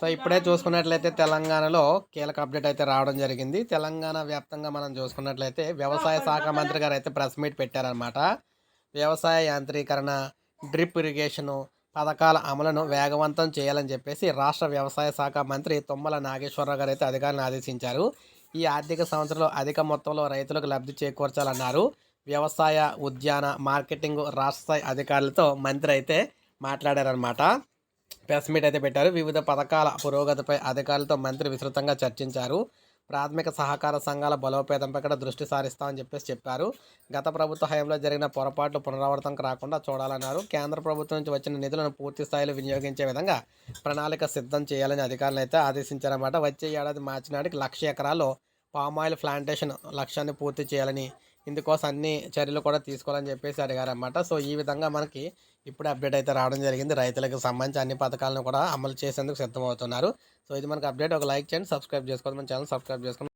So ఇప్పుడే చూసుకున్నట్లయితే తెలంగాణలో కీలక అప్డేట్ అయితే రావడం జరిగింది. తెలంగాణ వ్యాప్తంగా మనం చూసుకున్నట్లయితే వ్యవసాయ శాఖ మంత్రి గారు అయితే ప్రెస్ మీట్ పెట్టారనమాట వ్యవసాయ యాంత్రీకరణ డ్రిప్ ఇరిగేషను పథకాల అమలును వేగవంతం చేయాలని చెప్పేసి రాష్ట్ర వ్యవసాయ శాఖ మంత్రి తుమ్మల నాగేశ్వరరావు గారు అయితే అధికారులను ఆదేశించారు. ఈ ఆర్థిక సంవత్సరంలో అధిక మొత్తంలో రైతులకు లబ్ధి చేకూర్చాలన్నారు. వ్యవసాయ ఉద్యాన మార్కెటింగ్ రాష్ట్ర స్థాయి అధికారులతో మంత్రి అయితే మాట్లాడారనమాట ప్రెస్ మీట్ అయితే పెట్టారు. వివిధ పథకాల పురోగతిపై అధికారులతో మంత్రి విస్తృతంగా చర్చించారు. ప్రాథమిక సహకార సంఘాల బలోపేతంపై కూడా దృష్టి సారిస్తామని చెప్పేసి చెప్పారు. గత ప్రభుత్వ హయాంలో జరిగిన పొరపాట్లు పునరావృతం కాకుండా చూడాలన్నారు. కేంద్ర ప్రభుత్వం నుంచి వచ్చిన నిధులను పూర్తి స్థాయిలో వినియోగించే విధంగా ప్రణాళిక సిద్ధం చేయాలని అధికారులు అయితే ఆదేశించారన్నమాట. వచ్చే ఏడాది మార్చి నాటికి లక్ష ఎకరాల్లో పామాయిల్ ప్లాంటేషన్ లక్ష్యాన్ని పూర్తి చేయాలని ఇందుకోసం అన్ని చర్యలు కూడా తీసుకోవాలని చెప్పేసి అడిగారన్నమాట. సో ఈ విధంగా మనకి ఇప్పుడు అప్డేట్ అయితే రావడం జరిగింది. రైతులకు సంబంధించి అన్ని పథకాలను కూడా అమలు చేసేందుకు సిద్ధమవుతున్నారు. సో ఇది మనకి అప్డేట్. ఒక లైక్ చేయండి సబ్స్క్రైబ్ చేసుకోండి. మన ఛానల్ సబ్స్క్రైబ్ చేసుకోండి.